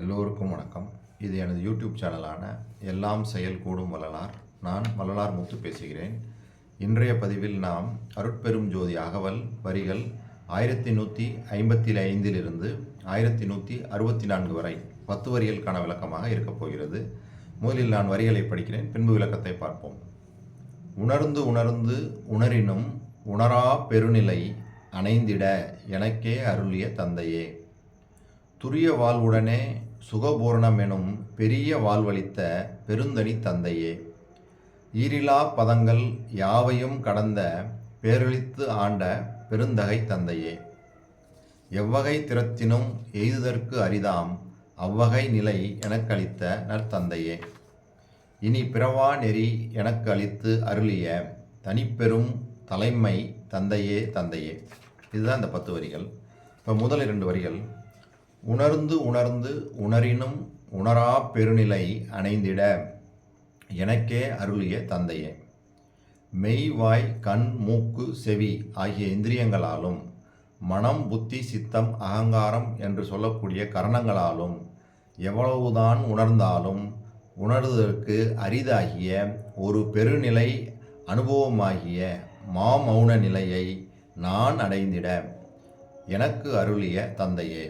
எல்லோருக்கும் வணக்கம். இது எனது யூடியூப் சேனலான எல்லாம் செயல் கூடும் வள்ளலார். நான் வள்ளலார் முத்து பேசுகிறேன். இன்றைய பதிவில் நாம் அருட்பெரும் ஜோதி அகவல் வரிகள் ஆயிரத்தி நூற்றி ஐம்பத்தி ஐந்திலிருந்து ஆயிரத்தி நூற்றி அறுபத்தி நான்கு வரை பத்து வரிகளுக்கான விளக்கமாக இருக்கப் போகிறது. முதலில் நான் வரிகளை படிக்கிறேன் பின்பு விளக்கத்தை பார்ப்போம். உணர்ந்து உணர்ந்து உணரினும் உணரா பெருநிலை அணைந்திட எனக்கே அருளிய தந்தையே. துரிய வாழ்வுடனே சுகபூரணம் எனும் பெரிய வாழ்வளித்த பெருந்தனி தந்தையே. ஈரிலா பதங்கள் யாவையும் கடந்த பேரழித்து ஆண்ட பெருந்தகை தந்தையே. எவ்வகை திறத்தினும் எய்துதற்கு அரிதாம் அவ்வகை நிலை எனக்களித்த நற்தந்தையே. இனி பிறவா நெறி எனக்கு அளித்து அருளிய தனிப்பெரும் தலைமை தந்தையே தந்தையே. இதுதான் இந்த பத்து வரிகள். இப்போ முதல் இரண்டு வரிகள். உணர்ந்து உணர்ந்து உணரினும் உணரா பெருநிலை அணைந்திட எனக்கே அருளிய தந்தையே. மெய் வாய் கண் மூக்கு செவி ஆகிய இந்திரியங்களாலும் மனம் புத்தி சித்தம் அகங்காரம் என்று சொல்லக்கூடிய கரணங்களாலும் எவ்வளவுதான் உணர்ந்தாலும் உணர்வதற்கு அரிதாகிய ஒரு பெருநிலை அனுபவமாகிய மாமௌன நிலையை நான் அடைந்திட எனக்கு அருளிய தந்தையே.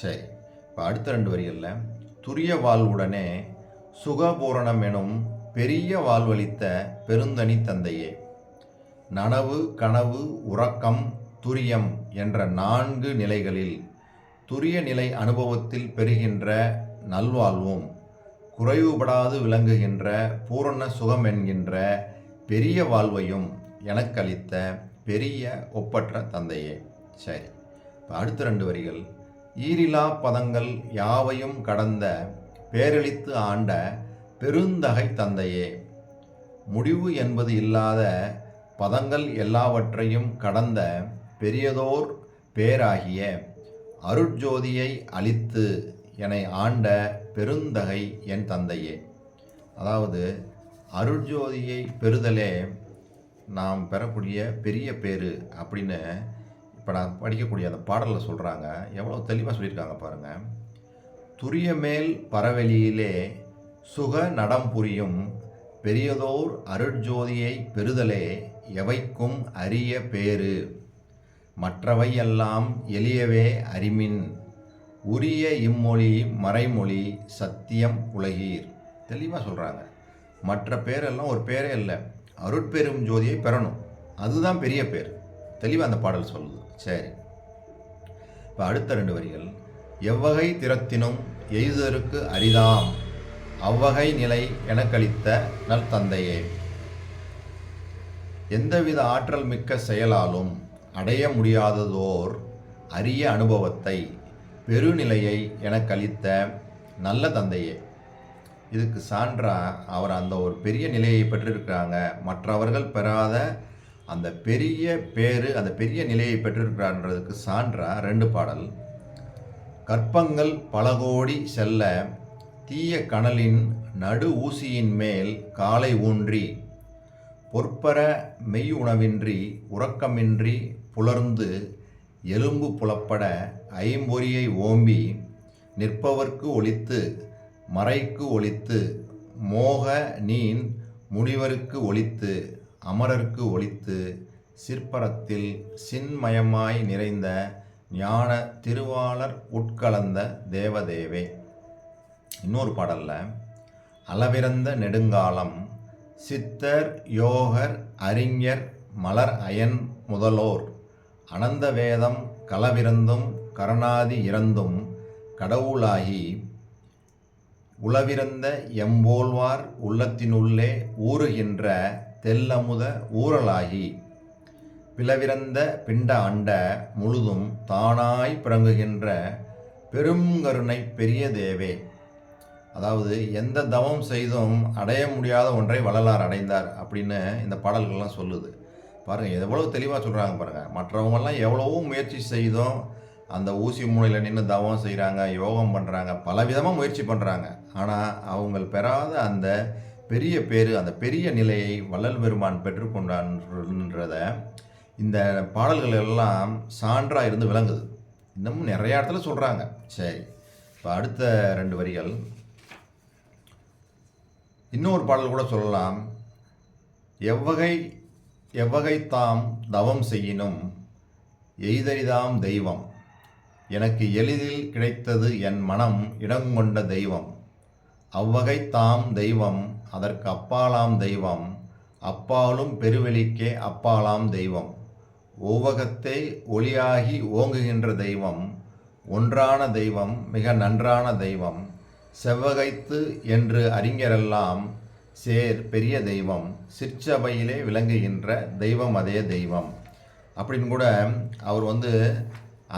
சரி இப்போ அடுத்த ரெண்டு வரிகளில் துரிய வாழ்வுடனே சுகபூரணம் எனும் பெரிய வாழ்வளித்த பெருந்தனி தந்தையே. நனவு கனவு உறக்கம் துரியம் என்ற நான்கு நிலைகளில் துரிய நிலை அனுபவத்தில் பெறுகின்ற நல்வாழ்வும் குறைவுபடாது விளங்குகின்ற பூரண சுகம் என்கின்ற பெரிய வாழ்வையும் எனக்களித்த பெரிய ஒப்பற்ற தந்தையே. சரி இப்போ அடுத்த ரெண்டு வரிகள் ஈரிலா பதங்கள் யாவையும் கடந்த பேரழித்து ஆண்ட பெருந்தகை தந்தையே. முடிவு என்பது இல்லாத பதங்கள் எல்லாவற்றையும் கடந்த பெரியதோர் பேராகிய அருட்ஜோதியை அளித்து என்னை ஆண்ட பெருந்தகை என் தந்தையே. அதாவது அருட்ஜோதியை பெறுதலே நாம் பெறக்கூடிய பெரிய பேரு அப்படின்னு இப்போ நான் படிக்கக்கூடிய அந்த பாடலில் சொல்கிறாங்க எவ்வளோ தெளிவாக சொல்லியிருக்காங்க பாருங்கள் துரிய மேல் பரவெளியிலே சுக நடம் புரியும் பெரியதோர் அருட்ஜோதியை பெறுதலே எவைக்கும் அரிய பேரு மற்றவையெல்லாம் எளியவே அறிமின். உரிய இம்மொழி மறைமொழி சத்தியம் உலகீர். தெளிவாக சொல்கிறாங்க மற்ற பேரெல்லாம் ஒரு பேரே இல்லை. அருட்பெரும் ஜோதியை பெறணும். அதுதான் பெரிய பேர். தெளிவாக அந்த பாடல் சொல்லுது. சரி. இப்போ அடுத்த ரெண்டு வரிகள். எவ்வகை திறத்தினும் எய்தருக்கு அரிதாம். அவ்வகை நிலை எனக்களித்த நல் தந்தையே எந்தவித ஆற்றல் மிக்க செயலாலும் அடைய முடியாததோர் அரிய அனுபவத்தை பெருநிலையை எனக்களித்த நல்ல தந்தையே. இதுக்கு சான்றா அவர் அந்த ஒரு பெரிய நிலையை பெற்றிருக்கிறாங்க. மற்றவர்கள் பெறாத அந்த பெரிய பேரு அந்த பெரிய நிலையை பெற்றிருக்கிறான்றதுக்கு சான்றா ரெண்டு பாடல். கற்பங்கள் பல கோடி செல்ல தீய கனலின் நடு ஊசியின் மேல் காலை ஊன்றி பொற்பர மெய் உணவின்றி உறக்கமின்றி புலர்ந்து எலும்பு புலப்பட ஐம்பொறியை ஓம்பி நிற்பவர்க்கு ஒழித்து மறைக்கு ஒழித்து மோக நீன் முனிவருக்கு ஒழித்து அமரருக்கு ஒழித்து சிற்பரத்தில் சின்மயமாய் நிறைந்த ஞான திருவாளர் உட்கலந்த தேவதேவே. இன்னொரு பாடலில் அளவிறந்த நெடுங்காலம் சித்தர் யோகர் அறிஞர் மலர் அயன் முதலோர் அனந்த வேதம் களவிறந்தும் கரணாதி இறந்தும் கடவுளாகி உளவிறந்த எம்போல்வார் உள்ளத்தினுள்ளே ஊறுகின்ற தெல்லமுத ஊறலாகி பிளவிறந்த பிண்ட அண்ட முழுதும் தானாய் பிறங்குகின்ற பெருங்கருணை பெரிய தேவே. அதாவது எந்த தவம் செய்தும் அடைய முடியாத ஒன்றை வள்ளலார் அடைந்தார் அப்படின்னு இந்த பாடல்கள்லாம் சொல்லுது. பாருங்கள் எவ்வளோ தெளிவாக சொல்கிறாங்க பாருங்கள் மற்றவங்கெல்லாம் எவ்வளவோ முயற்சி செய்தும் அந்த ஊசி மூலையில் நின்று தவம் செய்கிறாங்க யோகம் பண்ணுறாங்க பலவிதமாக முயற்சி பண்ணுறாங்க ஆனால் அவங்க பெறாத அந்த பெரிய பேர் அந்த பெரிய நிலையை வள்ளல் பெருமான் பெற்றுக்கொண்டான்றத இந்த பாடல்கள் எல்லாம் சான்றாக இருந்து விளங்குது. இன்னமும் நிறைய இடத்துல சொல்கிறாங்க சரி இப்போ அடுத்த ரெண்டு வரிகள். இன்னொரு பாடல் கூட சொல்லலாம். எவ்வகை எவ்வகை தாம் தவம் செய்யினும் எய்தறிதாம் தெய்வம். எனக்கு எளிதில் கிடைத்தது என் மனம் இடங்கொண்ட தெய்வம். அவ்வகை தாம் தெய்வம் அதற்கு அப்பாலாம் தெய்வம் அப்பாலும் பெருவெளிக்கே அப்பாலாம் தெய்வம். ஓவகத்தை ஒளியாகி ஓங்குகின்ற தெய்வம் ஒன்றான தெய்வம் மிக நன்றான தெய்வம். செவ்வகைத்து என்று அறிஞரெல்லாம் சேர் பெரிய தெய்வம் சிற்சபையிலே விளங்குகின்ற தெய்வம் அதே தெய்வம். அப்படின்னு கூட அவர் வந்து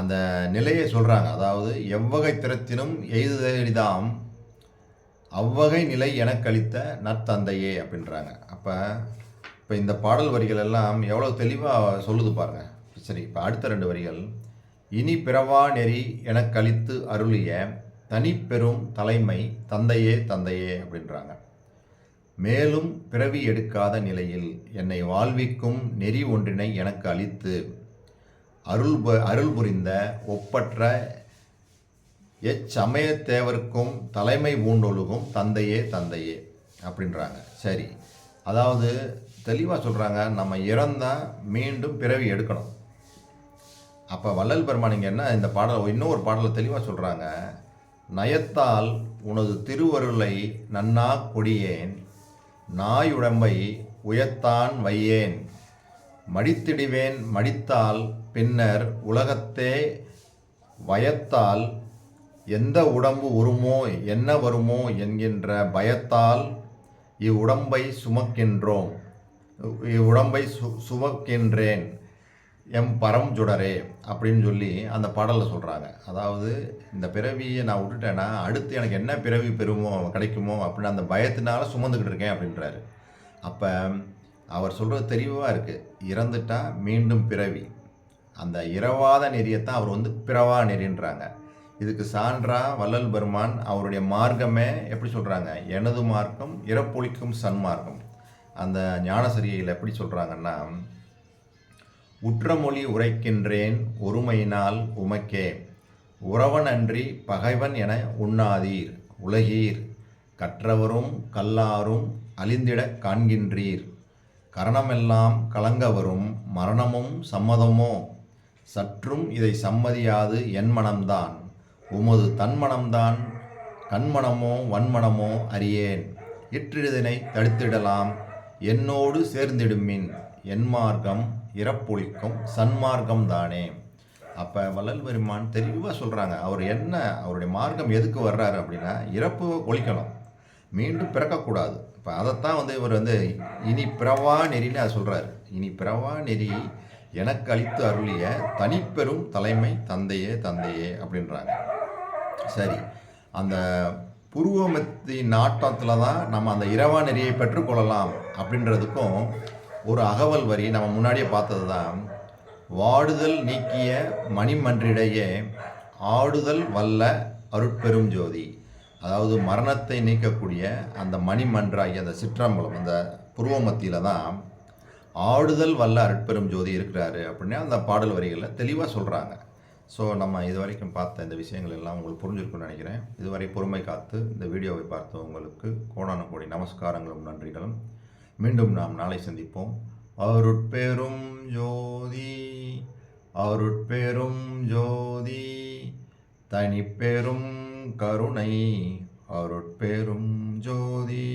அந்த நிலையை சொல்கிறாங்க அதாவது எவ்வகை திறத்தினும் எய்துதலிதாம் அவ்வகை நிலை எனக்களித்த நற்தந்தையே அப்படின்றாங்க. அப்போ இப்போ இந்த பாடல் வரிகள் எல்லாம் எவ்வளோ தெளிவாக சொல்லுது பாருங்க. சரி இப்போ அடுத்த ரெண்டு வரிகள். இனி பிறவா நெறி எனக்களித்து அருளிய தனிப்பெரும் தலைமை தந்தையே தந்தையே அப்படின்றாங்க. மேலும் பிறவி எடுக்காத நிலையில் என்னை வாழ்விக்கும் நெறி ஒன்றினை எனக்கு அளித்து அருள் பு- அருள் புரிந்த ஒப்பற்ற எச்சமயத்தேவருக்கும் தலைமை ஊண்டொழுகும் தந்தையே தந்தையே அப்படின்றாங்க. சரி. அதாவது தெளிவாக சொல்கிறாங்க நம்ம இறந்தால் மீண்டும் பிறவி எடுக்கணும். அப்போ வள்ளல் பெருமானிங்க என்ன இந்த பாடல் இன்னொரு பாடலை தெளிவாக சொல்கிறாங்க நயத்தால் உனது திருவருளை நன்னா கொடியேன் நாயுடம்பை உயத்தான் வையேன். மடித்திடுவேன் மடித்தால் பின்னர் உலகத்தே வயத்தால் எந்த உடம்பு உருமோ என்ன வருமோ என்கின்ற பயத்தால் இவ்வுடம்பை சுமக்கின்றோம். இவ்வுடம்பை சு சுமக்கின்றேன். எம் பரம் சுடரே அப்படின்னு சொல்லி அந்த பாடலில் சொல்கிறாங்க அதாவது இந்த பிறவியை நான் விட்டுட்டேன்னா அடுத்து எனக்கு என்ன பிறவி பெறுமோ கிடைக்குமோ அப்படின்னு அந்த பயத்தினால சுமந்துக்கிட்டு இருக்கேன் அப்படின்றாரு. அப்போ அவர் சொல்கிறது தெளிவாக இருக்குது இறந்துட்டால் மீண்டும் பிறவி. அந்த இரவாத நெறியைத்தான் அவர் வந்து பிறவா நெறின்றாங்க. இதுக்கு சான்றா வள்ளல் பெருமான் அவருடைய மார்க்கமே எப்படி சொல்கிறாங்க எனது மார்க்கம் இறப்பொழிக்கும் சன்மார்க்கம் அந்த ஞானசரியையில் எப்படி சொல்கிறாங்கன்னா உற்றமொழி உரைக்கின்றேன் ஒருமையினால் உமக்கே. உறவனன்றி பகைவன் என உண்ணாதீர். உலகீர். கற்றவரும் கல்லாரும் அழிந்திடக் காண்கின்றீர். கரணமெல்லாம் கலங்க வரும் மரணமும் சம்மதமோ? சற்றும் இதை சம்மதியாது என் மனம்தான். உமது தன்மனம்தான் கண்மணமோ வன்மணமோ அறியேன். இற்றிதனை தடுத்திடலாம். என்னோடு சேர்ந்திடுமின் என் மார்க்கம் இறப்பொழிக்கும் சன்மார்க்கம் தானே. அப்போ வள்ளல் பெருமான் தெளிவாக சொல்கிறாங்க அவர் என்ன அவருடைய மார்க்கம் எதுக்கு வர்றாரு அப்படின்னா இறப்பு ஒழிக்கணும். மீண்டும் பிறக்கக்கூடாது. இப்போ அதைத்தான் வந்து இவர் வந்து இனி பிறவா நெறின்னு அதை சொல்கிறாரு இனி பிறவா நெறி எனக்கு அளித்து அருளிய தனிப்பெரும் தலைமை தந்தையே தந்தையே அப்படின்றாங்க. சரி. அந்த புருவமத்தி நாட்டத்தில் தான் நம்ம அந்த இரவா நெறியை பெற்றுக்கொள்ளலாம் அப்படின்றதுக்கும் ஒரு அகவல் வரி நம்ம முன்னாடியே பார்த்தது தான் வாடுதல் நீக்கிய மணிமன்றிடையே ஆடுதல் வல்ல அருட்பெரும் ஜோதி. அதாவது மரணத்தை நீக்கக்கூடிய அந்த மணிமன்றாகிய அந்த சிற்றம்பலம் அந்த புருவமத்தியில் தான் ஆடுதல் வல்ல அருட்பெரும் ஜோதி இருக்கிறாரு அப்படின்னு அந்த பாடல் வரிகளில் தெளிவாக சொல்கிறாங்க ஸோ நம்ம இது வரைக்கும் பார்த்த இந்த விஷயங்கள் எல்லாம் உங்களுக்கு புரிஞ்சிருக்கும்னு நினைக்கிறேன். இதுவரை பொறுமை காத்து இந்த வீடியோவை பார்த்த உங்களுக்கு கோடான கோடி நமஸ்காரங்களும் நன்றிகளும். மீண்டும் நாம் நாளை சந்திப்போம். அருட்பெரும் ஜோதி அருட்பெரும் ஜோதி தனிப்பெரும் கருணை அருட்பெரும் ஜோதி.